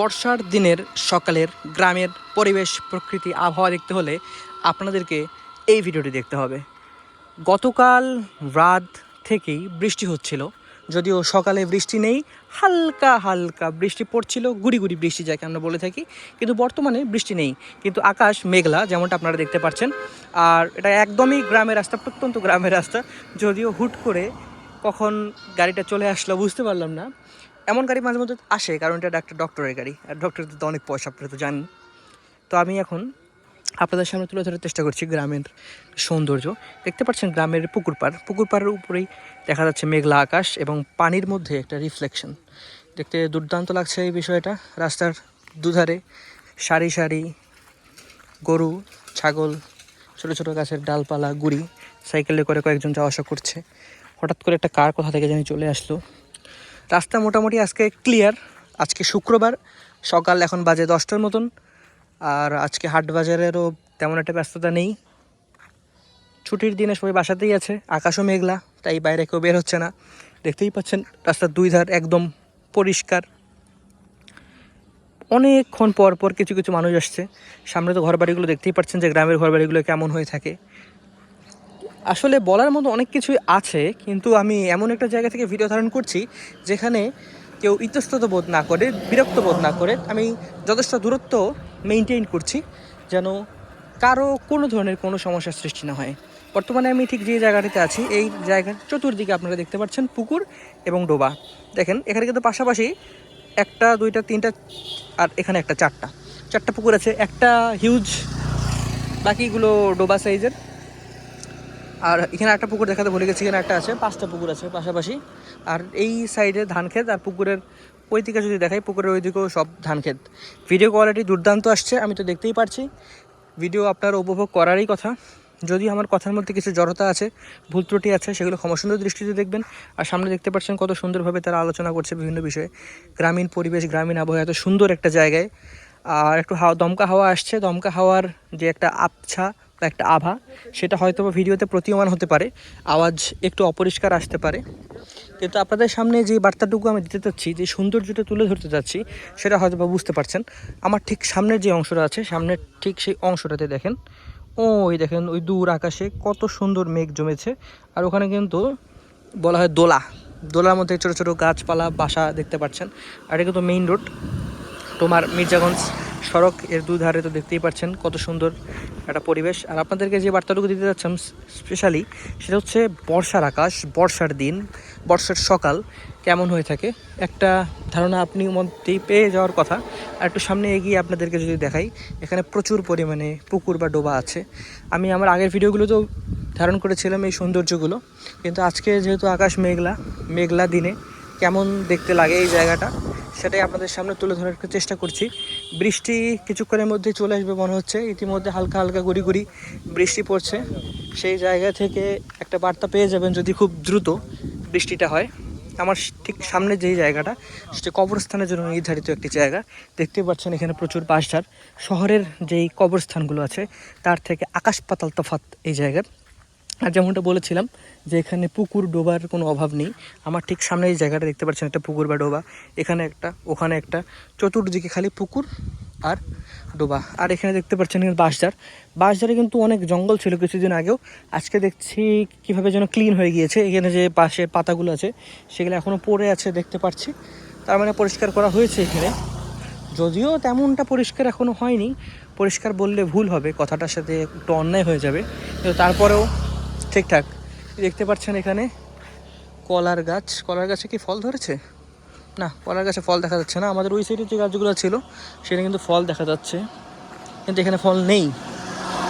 বর্ষার দিনের সকালের গ্রামের পরিবেশ, প্রকৃতি, আবহাওয়া দেখতে হলে আপনাদেরকে এই ভিডিওটি দেখতে হবে। গতকাল রাত থেকেই বৃষ্টি হচ্ছিল, যদিও সকালে বৃষ্টি নেই, হালকা হালকা বৃষ্টি পড়ছিল, গুড়ি গুড়ি বৃষ্টি যাকে আমরা বলে থাকি, কিন্তু বর্তমানে বৃষ্টি নেই, কিন্তু আকাশ মেঘলা যেমনটা আপনারা দেখতে পাচ্ছেন, আর এটা একদমই গ্রামের রাস্তা, প্রত্যন্ত গ্রামের রাস্তা, যদিও হুট করে কখন গাড়িটা চলে আসলো বুঝতে পারলাম না এমন গাড়ি মাঝে মধ্যে আসে, কারণ এটা একটা ডক্টরের গাড়ি, আর ডক্টরের তো অনেক পয়সা আপনারা তো জানেন। তো আমি এখন আপনাদের সামনে তুলে ধরার চেষ্টা করছি গ্রামের সৌন্দর্য। দেখতে পাচ্ছেন গ্রামের পুকুর পাড়। পুকুর পাড়ের উপরেই দেখা যাচ্ছে মেঘলা আকাশ এবং পানির মধ্যে একটা রিফ্লেকশন দেখতে দুর্দান্ত লাগছে এই বিষয়টা। রাস্তার দুধারে সারি সারি গরু, ছাগল, ছোটো ছোটো গাছের ডালপালা, গুড়ি সাইকেলে করে কয়েকজন যাওয়া আসা করছে। হঠাৎ করে একটা কার কোথা থেকে জানি চলে আসলো। রাস্তা মোটামুটি আজকে ক্লিয়ার আজকে শুক্রবার, সকাল এখন বাজে দশটার মতন। আর আজকে হাট বাজারেরও তেমন একটা ব্যস্ততা নেই। ছুটির দিনে সবাই বাসাতেই আছে, আকাশও মেঘলা, তাই বাইরে কেউ বের হচ্ছে না। দেখতেই পাচ্ছেন রাস্তার দুই ধার একদম পরিষ্কার। অনেকক্ষণ পর পর কিছু কিছু মানুষ আসছে। সামনে তো ঘরবাড়িগুলো দেখতেই পাচ্ছেন যে গ্রামের ঘরবাড়িগুলো কেমন হয়ে থাকে। আসলে বলার মতো অনেক কিছুই আছে, কিন্তু আমি এমন একটা জায়গা থেকে ভিডিও ধারণ করছি যেখানে কেউ ইতস্তত বোধ না করে, বিরক্ত বোধ না করে, আমি যথেষ্ট দূরত্ব মেনটেন করছি যেন কারও কোনো ধরনের কোনো সমস্যার সৃষ্টি না হয়। বর্তমানে আমি ঠিক যে জায়গাটিতে আছি, এই জায়গার চতুর্দিকে আপনারা দেখতে পাচ্ছেন পুকুর এবং ডোবা। দেখেন, এখানে কিন্তু পাশাপাশি একটা, দুইটা, তিনটা আর এখানে একটা চারটা। চারটা পুকুর আছে, একটা হিউজ বাকিগুলো ডোবা সাইজের আর এখানে একটা পুকুর দেখাতে ভুলে গেছি, এখানে একটা আছে, পাঁচটা পুকুর আছে পাশাপাশি। আর এই সাইডে ধান ক্ষেত আর পুকুরের ওই দিকে যদি দেখাই, পুকুরের ওই দিকেও সব ধান ক্ষেত। ভিডিও কোয়ালিটি দুর্দান্ত আসছে, আমি তো দেখতেই পারছি। ভিডিও আপনার উপভোগ করারই কথা। যদি আমার কথার মধ্যে কিছু জড়তা আছে, ভুল ত্রুটি আছে, সেগুলো ক্ষমাসুন্দর দৃষ্টিতে দেখবেন। আর সামনে দেখতে পাচ্ছেন কত সুন্দরভাবে তারা আলোচনা করছে বিভিন্ন বিষয়ে। গ্রামীণ পরিবেশ, গ্রামীণ আবহাওয়া এত সুন্দর একটা জায়গায়। আর একটু হাওয়া, দমকা হাওয়া আসছে। দমকা হাওয়ার যে একটা আবছা একটা আভা। সেটা হয়তো বা ভিডিওতে প্রতীয়মান হতে পারে, আওয়াজ একটু অপরিষ্কার আসতে পারে। কিন্তু আপনাদের সামনে যে বার্তাটুকু আমি দিতে চাচ্ছি, যে সৌন্দর্যটা তুলে ধরতে চাচ্ছি, সেটা হয়তো বা বুঝতে পারছেন। আমার ঠিক সামনের যে অংশটা আছে, সামনের ঠিক সেই অংশটাতে দেখেন। ওই দেখেন, ওই দূর আকাশে কত সুন্দর মেঘ জমেছে। আর ওখানে কিন্তু বলা হয় দোলা। দোলার মধ্যে ছোটো ছোটো গাছপালা, বাসা দেখতে পাচ্ছেন। আর এটা কিন্তু মেইন রোড তোমার মির্জাগঞ্জ সড়ক এর দুধারে তো দেখতেই পাচ্ছেন কত সুন্দর একটা পরিবেশ। আর আপনাদেরকে যে বার্তাটুকু দিতে যাচ্ছিলাম স্পেশালি, সেটা হচ্ছে বর্ষার আকাশ, বর্ষার দিন, বর্ষার সকাল কেমন হয়ে থাকে? একটা ধারণা আপনি মধ্যেই পেয়ে যাওয়ার কথা। আর একটু সামনে এগিয়ে আপনাদেরকে যদি দেখাই, এখানে প্রচুর পরিমাণে পুকুর বা ডোবা আছে। আমি আমার আগের ভিডিওগুলোতেও ধারণ করেছিলাম এই সৌন্দর্যগুলো। কিন্তু আজকে যেহেতু আকাশ মেঘলা মেঘলা দিনে কেমন দেখতে লাগে এই জায়গাটা, সেটাই আপনাদের সামনে তুলে ধরার চেষ্টা করছি। বৃষ্টি কিছুক্ষণের মধ্যে চলে আসবে মনে হচ্ছে, ইতিমধ্যে হালকা হালকা গুড়ি গুড়ি বৃষ্টি পড়ছে। সেই জায়গা থেকে একটা বার্তা পেয়ে যাবেন যদি খুব দ্রুত বৃষ্টিটা হয়। আমার ঠিক সামনে যেই জায়গাটা, সেটা কবরস্থানের জন্য নির্ধারিত একটি জায়গা। দেখতে পাচ্ছেন এখানে প্রচুর বাসঝাড় শহরের যেই কবরস্থানগুলো আছে, তার থেকে আকাশ পাতাল তফাত এই জায়গার। আর যেমনটা বলেছিলাম যে এখানে পুকুর, ডোবার কোনো অভাব নেই। আমার ঠিক সামনে এই জায়গাটা দেখতে পাচ্ছেন, একটা পুকুর বা ডোবা। এখানে একটা, ওখানে একটা, চতুর্দিকে খালি পুকুর আর ডোবা। আর এখানে দেখতে পাচ্ছেন এখানে বাঁশঝাড়। বাঁশঝাড়ে কিন্তু অনেক জঙ্গল ছিল কিছুদিন আগেও। আজকে দেখছি কীভাবে যেন ক্লিন হয়ে গিয়েছে। এখানে যে পাশে পাতাগুলো আছে, সেগুলো এখনও পড়ে আছে দেখতে পাচ্ছি। তার মানে পরিষ্কার করা হয়েছে এখানে। যদিও তেমনটা পরিষ্কার এখনও হয়নি। পরিষ্কার বললে ভুল হবে, কথাটার সাথে একটু অন্যায় হয়ে যাবে। কিন্তু তারপরেও ঠিকঠাক। দেখতে পাচ্ছেন এখানে কলার গাছ। কলার গাছে কি ফল ধরেছে? না, কলার গাছে ফল দেখা যাচ্ছে না। আমাদের ওই সাইডে যে গাছগুলো ছিল সেটা কিন্তু ফল দেখা যাচ্ছে। কিন্তু এখানে ফল নেই।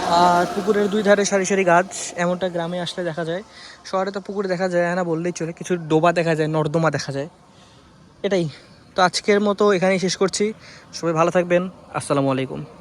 আর পুকুরের দুই ধারে সারি সারি গাছ, এমনটা গ্রামে আসলে দেখা যায়। শহরে তো পুকুরে দেখা যায় না বললেই চলে, কিছু ডোবা দেখা যায়, নর্দমা দেখা যায়। এটাই। তো আজকের মতো এখানেই শেষ করছি। সবাই ভালো থাকবেন। আসসালামু আলাইকুম।